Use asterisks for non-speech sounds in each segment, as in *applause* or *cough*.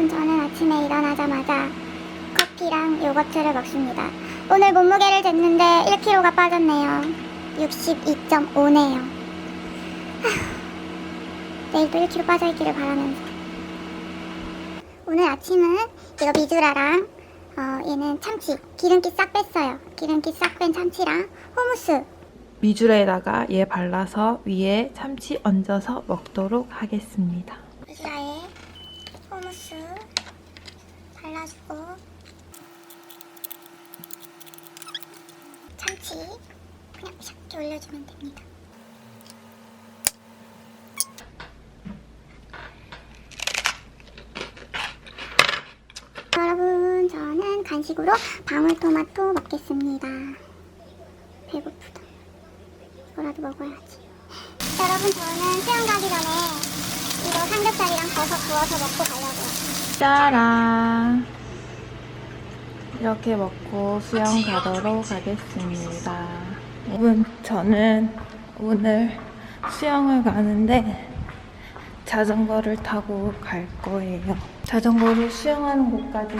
여러분 저는 아침에 일어나자마자 커피랑 요거트를 먹습니다. 오늘 몸무게를 쟀는데 1kg가 빠졌네요. 62.5네요. 내일도 1kg 빠져있기를 바라면서 오늘 아침은 이거 미주라랑 어, 얘는 참치 기름기 싹 뺐어요. 기름기 싹 뺀 참치랑 호무스 미주레에다가 얘 발라서 위에 참치 얹어서 먹도록 하겠습니다. 미주라에 호무스 발라주고 참치 그냥 이렇게 올려주면 됩니다. 여러분 저는 간식으로 방울토마토 먹겠습니다. 배고프다. 이거라도 먹어야지. 여러분 저는 수영 가기 전에 이거 삼겹살이랑 버섯 구워서 먹고 가려고요. 짜란! 이렇게 먹고 수영 가도록 하겠습니다. 여러분, 저는 오늘 수영을 가는데 자전거를 타고 갈 거예요. 자전거로 수영하는 곳까지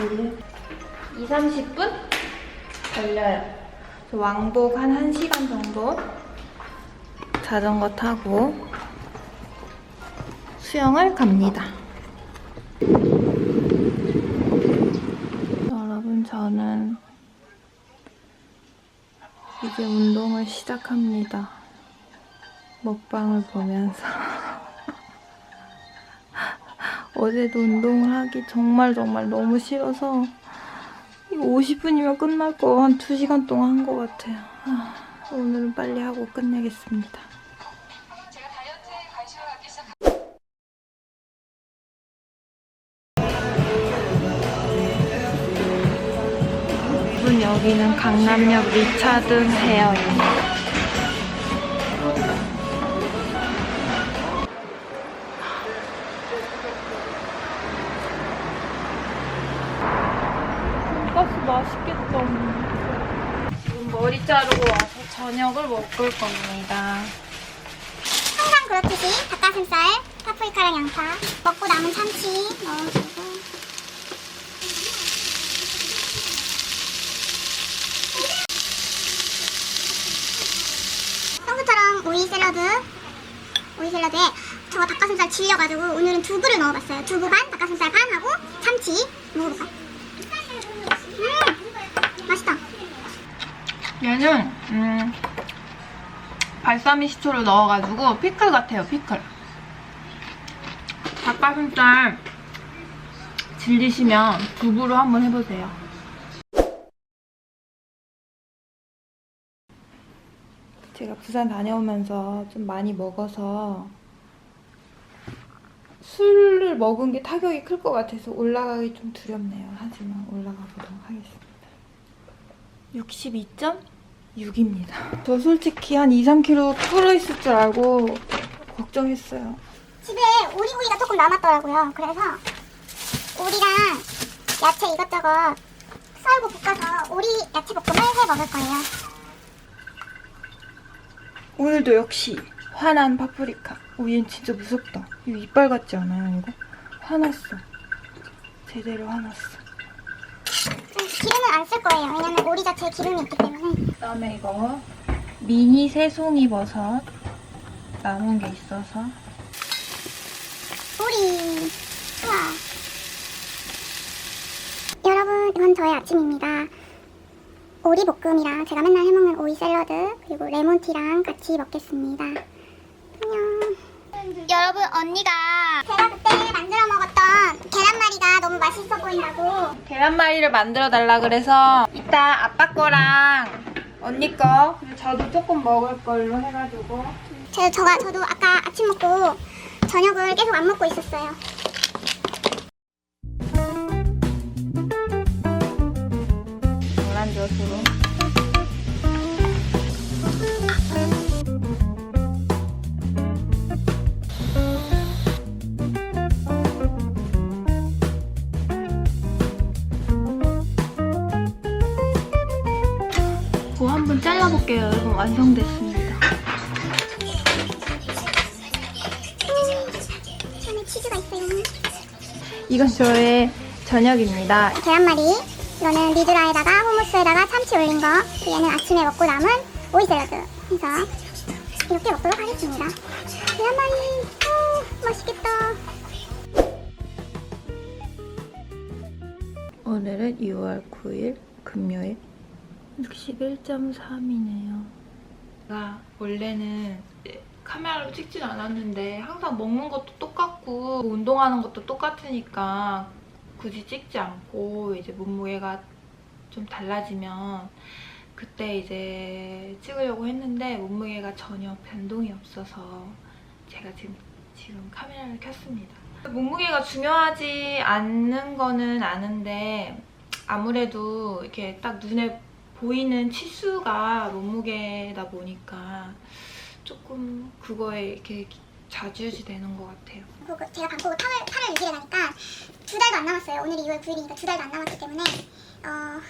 2, 30분 걸려요. 왕복 한 1시간 정도 자전거 타고 수영을 갑니다. 여러분, 저는 이제 운동을 시작합니다. 먹방을 보면서. *laughs* 어제도 운동을 하기 정말 정말 너무 싫어서 이거 50분이면 끝날 거 한 2시간 동안 한 것 같아요. 아, 오늘은 빨리 하고 끝내겠습니다. 여기는 강남역 리차드 헤어입니다. 돈가스 맛있겠다. 지금 머리 자르고 와서 저녁을 먹을 겁니다. 항상 그렇듯이 닭가슴살, 파프리카랑 양파, 먹고 남은 참치 넣어주고 평소처럼 오이 샐러드, 오이 샐러드에 저거 닭가슴살 질려가지고 오늘은 두부를 넣어봤어요. 두부 반, 닭가슴살 반 하고 참치 먹어볼까요? 음, 맛있다. 얘는 음, 발사미 시초를 넣어가지고 피클 같아요, 피클. 닭가슴살 질리시면 두부로 한번 해보세요. 제가 부산 다녀오면서 좀 많이 먹어서 술을 먹은 게 타격이 클 것 같아서 올라가기 좀 두렵네요. 하지만 올라가 보도록 하겠습니다. 62.6입니다. 저 솔직히 한 2, 3kg 털어 있을 줄 알고 걱정했어요. 집에 오리구이가 조금 남았더라고요. 그래서 오리랑 야채 이것저것 썰고 볶아서 오리 야채 볶음을 해 먹을 거예요. 오늘도 역시 화난 파프리카. 오, 얘는 진짜 무섭다. 이거 이빨 같지 않아요, 이거? 화났어. 제대로 화났어. 음, 기름은 안 쓸 거예요. 왜냐면 오리 자체에 기름이 있기 때문에. 그다음에 이거 미니 새송이 버섯 남은 게 있어서 오리. 우와. 여러분, 이건 저의 아침입니다. 오리 볶음이랑 제가 맨날 해먹는 오이 샐러드 그리고 레몬티랑 같이 먹겠습니다. 안녕. 여러분, 언니가 제가 그때 만들어 먹었던 계란말이가 너무 맛있어 보인다고 계란말이를 만들어 달라 그래서 이따 아빠 거랑 언니 거 그리고 저도 조금 먹을 걸로 해가지고 제, 저가, 저도 아까 아침 먹고 저녁을 계속 안 먹고 있었어요. 젓으로 고 한번 잘라볼게요 여러분 완성됐습니다. 이건 저의 저녁입니다. 계란말이. 이거는 리드라에다가 후무스에다가 참치 올린 거. 얘는 아침에 먹고 남은 오이 샐러드. 해서 이렇게 먹도록 하겠습니다. 계란말이. 오, 맛있겠다. 오늘은 6월 9일 금요일 61.3이네요. 제가 원래는 카메라로 찍진 않았는데 항상 먹는 것도 똑같고 운동하는 것도 똑같으니까 굳이 찍지 않고 이제 몸무게가 좀 달라지면 그때 이제 찍으려고 했는데 몸무게가 전혀 변동이 없어서 제가 지금 지금 카메라를 켰습니다. 몸무게가 중요하지 않는 거는 아는데 아무래도 이렇게 딱 눈에 보이는 치수가 몸무게다 보니까 조금 그거에 이렇게 좌지우지 되는 것 같아요. 방콕, 제가 방콕을 8월, 8월 6일에 가니까 두 달도 안 남았어요. 오늘이 6월 9일이니까 두 달도 안 남았기 때문에 어,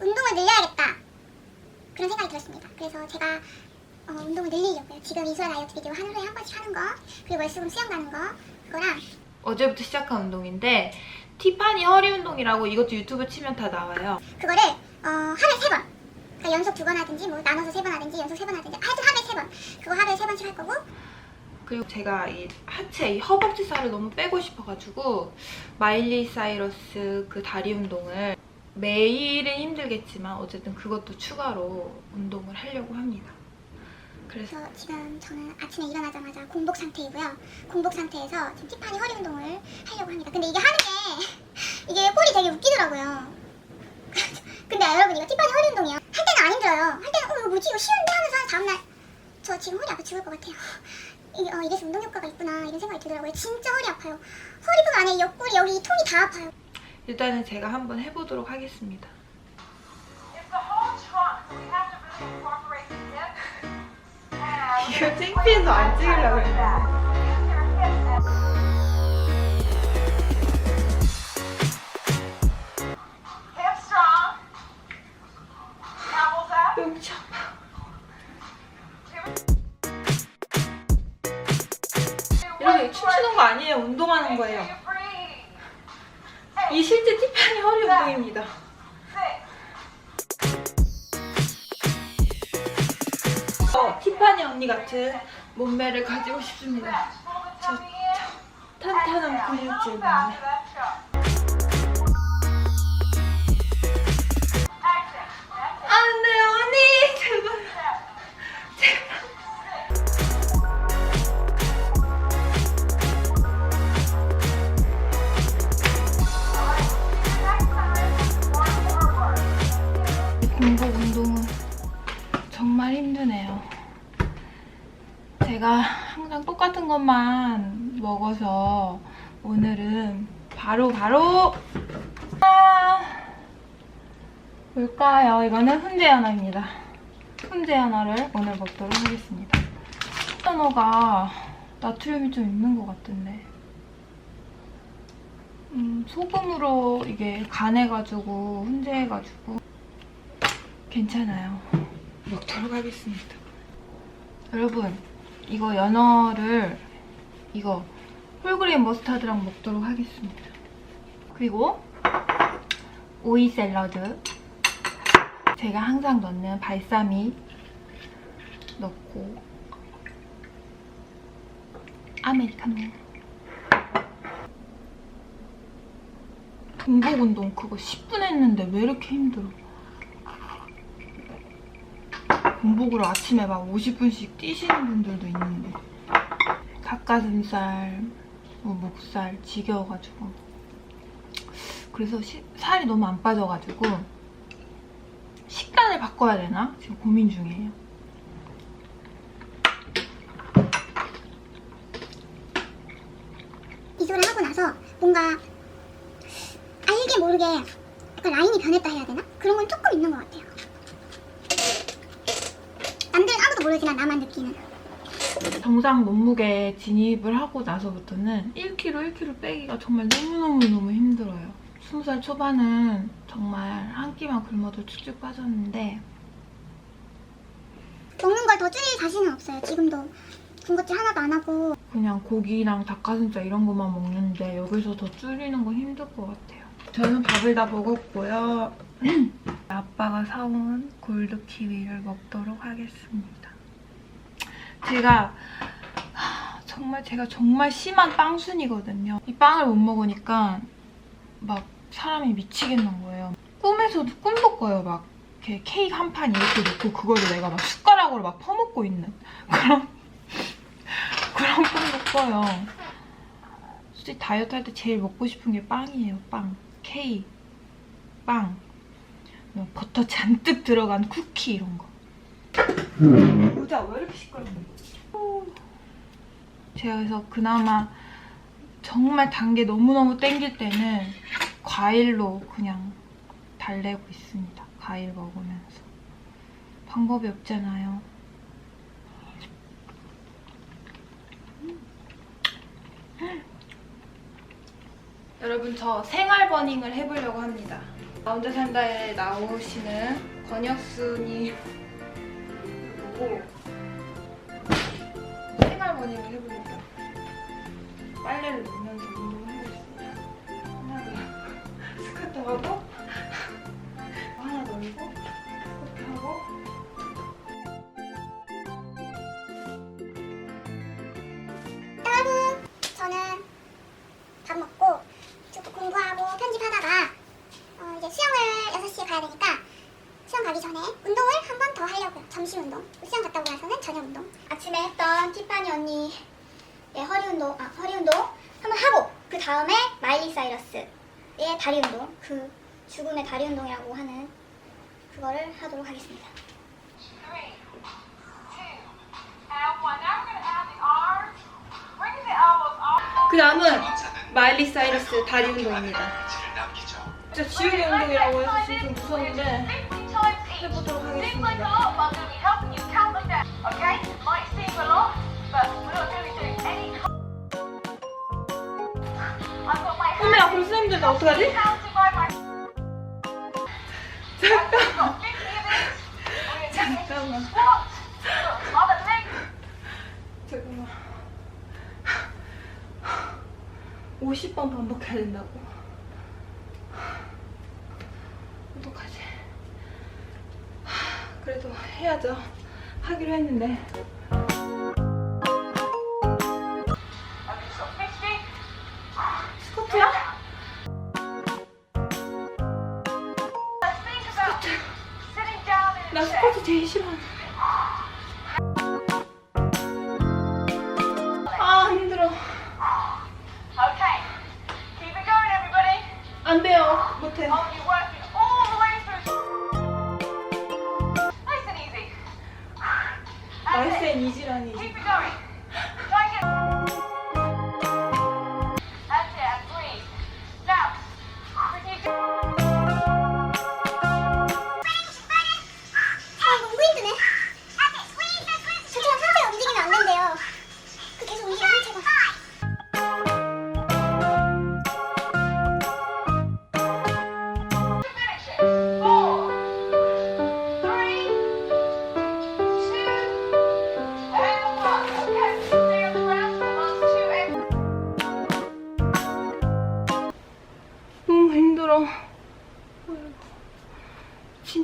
운동을 늘려야겠다. 그런 생각이 들었습니다. 그래서 제가 어, 운동을 늘리려고요. 지금 이수아 다이어트 비디오 하는 후에 한 번씩 하는 거, 그리고 월수금 수영 가는 거, 그거랑 어제부터 시작한 운동인데 티파니 허리 운동이라고 이것도 유튜브 치면 다 나와요. 그거를 어, 하루에 세 번. 그러니까 연속 두 번 하든지 뭐 나눠서 세 번 하든지 연속 세 번 하든지 하여튼 하루에 세 번. 그거 하루에 세 번씩 할 거고 그리고 제가 이 하체, 이 허벅지 살을 너무 빼고 싶어가지고 마일리 사이러스 그 다리 운동을 매일은 힘들겠지만 어쨌든 그것도 추가로 운동을 하려고 합니다. 그래서 지금 저는 아침에 일어나자마자 공복 상태이고요. 공복 상태에서 지금 티파니 허리 운동을 하려고 합니다. 근데 이게 하는 게 *laughs* 이게 꼴이 되게 웃기더라고요. *laughs* 근데 여러분 이거 티파니 허리 운동이요. 할 때는 안 힘들어요. 할 때는 어 이거 뭐지 이거 쉬운데 하면서 한 다음날 저 지금 허리 아파 죽을 것 같아요. 이게 어, 이래서 운동 효과가 있구나 이런 생각이 들더라고요. 진짜 허리 아파요. 허리뿐 안에 옆구리 여기 이 통이 다 아파요. 일단은 제가 한번 해보도록 하겠습니다. 이거 창피해서 안 찍으려고. Use 같은 몸매를 가지고 싶습니다. Tummy in. 탄탄한 근육질 몸매. out to that chest. Action. That's it. 안 돼, 언니! 제발. Forward. 공복 운동은 정말 힘드네요. 제가 항상 똑같은 것만 먹어서 오늘은 바로 바로 아, 뭘까요? 이거는 훈제 연어입니다. 훈제 연어를 오늘 먹도록 하겠습니다. 연어가 나트륨이 좀 있는 것 같은데 음, 소금으로 이게 간해가지고 훈제해가지고 괜찮아요. 먹도록 하겠습니다. 여러분, 이거 연어를 이거 홀그레인 머스타드랑 먹도록 하겠습니다. 그리고 오이 샐러드 제가 항상 넣는 발사믹 넣고 아메리카노 공복 운동 그거 10분 했는데 왜 이렇게 힘들어? 공복으로 아침에 막 50분씩 뛰시는 분들도 있는데 닭가슴살, 뭐 목살 지겨워가지고 그래서 시- 살이 너무 안 빠져가지고 식단을 바꿔야 되나? 지금 고민 중이에요. 이수를 하고 나서 뭔가 알게 모르게 약간 라인이 변했다 해야 되나? 그런 건 조금 있는 것 같아요. 남들은 아무도 모르지만 나만 느끼는. 정상 몸무게 진입을 하고 나서부터는 1kg, 1kg 빼기가 정말 너무너무너무 힘들어요. 20살 초반은 정말 한 끼만 굶어도 쭉쭉 빠졌는데 먹는 걸 더 줄일 자신은 없어요. 지금도 군것질 하나도 안 하고 그냥 고기랑 닭가슴살 이런 것만 먹는데 여기서 더 줄이는 건 힘들 것 같아요. 저는 밥을 다 먹었고요. *clears throat* 아빠가 사온 골드 키위를 먹도록 하겠습니다. 제가 하, 정말 제가 정말 심한 빵순이거든요. 이 빵을 못 먹으니까 막 사람이 미치겠는 거예요. 꿈에서도 꿈도 꿔요. 막 이렇게 케이크 한 판 이렇게 놓고 그거를 내가 막 숟가락으로 막 퍼먹고 있는 *laughs* 그런 그런 꿈도 꿔요. 솔직히 다이어트 할 때 제일 먹고 싶은 게 빵이에요. 빵, 케이크, 빵, 뭐 버터 잔뜩 들어간 쿠키 이런 거. 의자 왜 이렇게 시끄럽냐? 제가 그래서 그나마 정말 단 게 너무너무 땡길 때는 과일로 그냥 달래고 있습니다. 과일 먹으면서. 방법이 없잖아요. 여러분 저 생활 버닝을 해보려고 합니다. 나 혼자 산다에 나오시는 권혁순이 보고 버닝을 해보려고요. 빨래를 넣으 아, 허리 운동 한번 하고 그 다음에 마일리 사이러스의 다리 운동, 그 죽음의 다리 운동이라고 하는 그거를 하도록 하겠습니다. Three, two. 그 다음은 마일리 사이러스 다리 운동입니다. 진짜 지우개 운동이라고 해서 좀 무서운데 50 times each. 해보도록 하겠습니다. 떡하지? counted by my. Got 50 of these. We're going to take 잠깐만 leg. 잠깐만 50번 반복해야 된다고 어떡하지 그래도 해야죠 하기로 했는데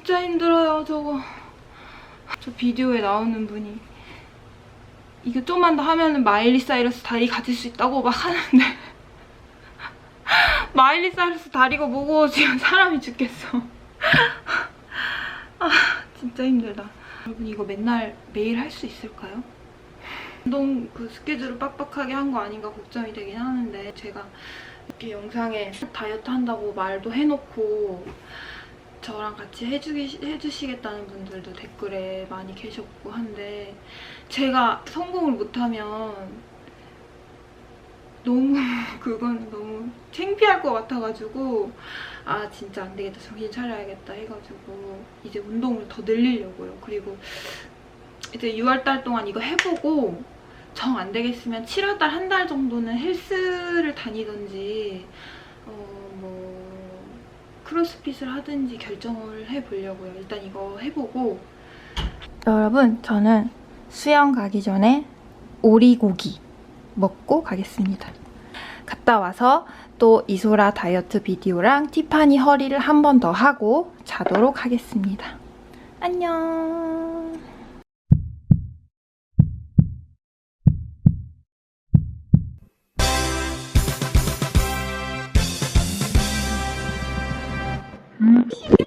진짜 힘들어요, 저거. 저 비디오에 나오는 분이 이거 좀만 더 하면은 마일리 사이러스 다리 가질 수 있다고 막 하는데 *laughs* 마일리 사이러스 다리가 뭐고 지금 사람이 죽겠어. *laughs* 아, 진짜 힘들다. 여러분 이거 맨날 매일 할 수 있을까요? 운동 그 스케줄을 빡빡하게 한 거 아닌가 걱정이 되긴 하는데 제가 이렇게 영상에 다이어트 한다고 말도 해놓고 저랑 같이 해주기, 해주시겠다는 분들도 댓글에 많이 계셨고 한데 제가 성공을 못하면 너무 *laughs* 그건 너무 창피할 것 같아가지고 아 진짜 안 되겠다. 정신 차려야겠다 해가지고 이제 운동을 더 늘리려고요. 그리고 이제 6월달 동안 이거 해보고 정 안 되겠으면 7월달 한 달 정도는 헬스를 다니든지 어뭐 크로스핏을 하든지 결정을 해보려고요. 일단 이거 해보고 여러분 저는 수영 가기 전에 오리고기 먹고 가겠습니다. 갔다 와서 또 이소라 다이어트 비디오랑 티파니 허리를 한 번 더 하고 자도록 하겠습니다. 안녕. Bye.